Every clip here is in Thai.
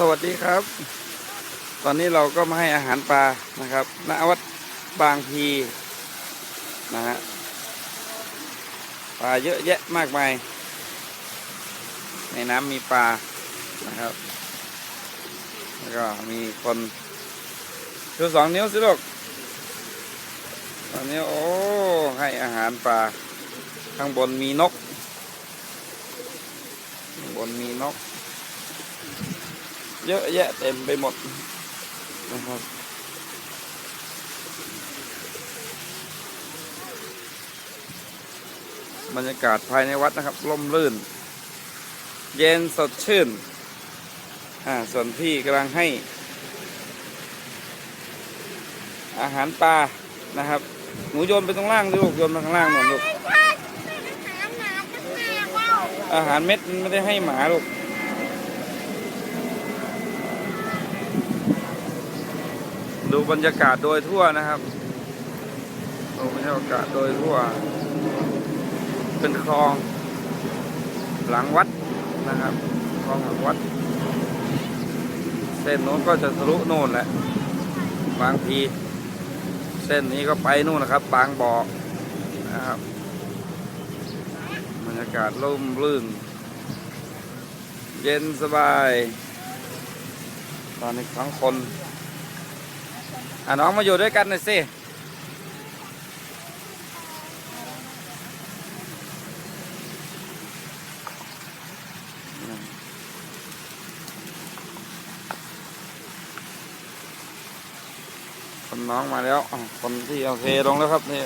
สวัสดีครับ ตอนนี้เราก็มาให้อาหารปลานะครับณวัดบางพีนะฮะปลาเยอะแยะมากมาย ในน้ำมีปลานะครับ แล้วก็มีคนชูสองนิ้วสิลูกตอนนี้โอ้ให้อาหารปลาข้างบนมีนก ข้างบนมีนก เยอะแยะเต็มไปหมดนะครับบรรยากาศภายในวัดนะครับร่มรื่น เย็นสดชื่น อ่าส่วนพี่กำลังให้ อาหารปลานะครับ หนูโยนไปตรงล่างลูกโยนมาข้างล่างหน่อยลูกอาหารเม็ดไม่ได้ให้หมาลูก บรรยากาศโดยทั่วนะครับดูบรรยากาศโดยทั่ว เป็นคลอง หลังวัดนะครับ คลองหลังวัด เส้นโน้นก็จะทะลุโน่นแหละ บางที เส้นนี้ก็ไปนู่นนะครับ บางบ่อนะครับ บรรยากาศร่มรื่น เย็นสบาย ตอนนี้ทั้งคน อะน้องมาอยู่ด้วยกันหน่อยสิคนน้องมาแล้วคนที่เอาเทลงแล้วครับนี่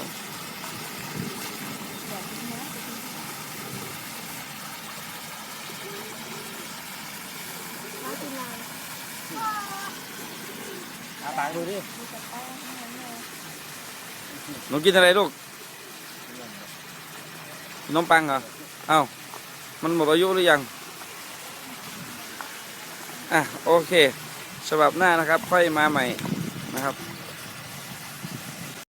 ปากดูดิหนูกินอะไรลูกขนมปังเหรอเอ้ามันหมดอายุหรือยัง อะ โอเคฉบับหน้านะครับ ค่อยมาใหม่นะครับ